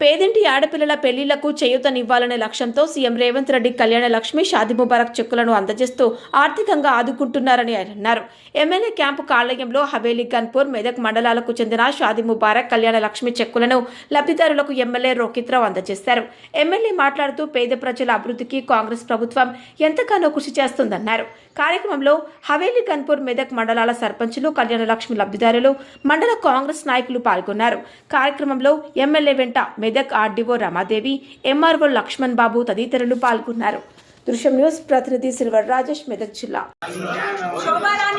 పేదింటి ఆడపిల్లల పెళ్ళిళ్ళకు చేయూతనివ్వాలనే లక్ష్యంతో సీఎం రేవంత్ రెడ్డి కళ్యాణ లక్ష్మి షాది ముబారక్ చెక్కులను అందజేస్తూ ఆర్థికంగా ఆదుకుంటున్నారని ఆయన అన్నారు. ఎమ్మెల్యే క్యాంపు కార్యాలయంలో హవేలీ గన్పూర్ మెదక్ మండలాలకు చెందిన షాది ముబారక్ కళ్యాణ లక్ష్మి చెక్కులను లబ్ధిదారులకు ఎమ్మెల్యే రోహిత్రావు అందజేశారు. ఎమ్మెల్యే మాట్లాడుతూ పేద ప్రజల అభివృద్ధికి కాంగ్రెస్ ప్రభుత్వం ఎంతగానో కృషి చేస్తుందన్నారు. కార్యక్రమంలో హవేలీ గన్పూర్ మెదక్ మండలాల సర్పంచులు కళ్యాణ లక్ష్మి లబ్ధిదారులు మండల కాంగ్రెస్ నాయకులు పాల్గొన్నారు. కార్యక్రమంలో ఎమ్మెల్యే వెంట మెదక్ ఆర్డీఓ రమాదేవి ఎంఆర్ఓ లక్ష్మణ్ బాబు తదితరులు పాల్గొన్నారు. దృశ్యం న్యూస్ ప్రతినిధి సిల్వర్ రాజేష్ మెదక్ జిల్లా. మేడం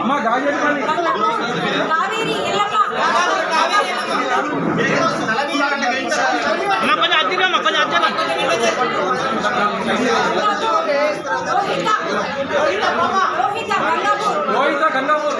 అమ్మా గాజు కావేరి అమ్మ కొంచెం అద్దెనా అమ్మ కొంచెం అద్దెనా రోహిత గంగాపూర్ రోహిత గంగాపూర్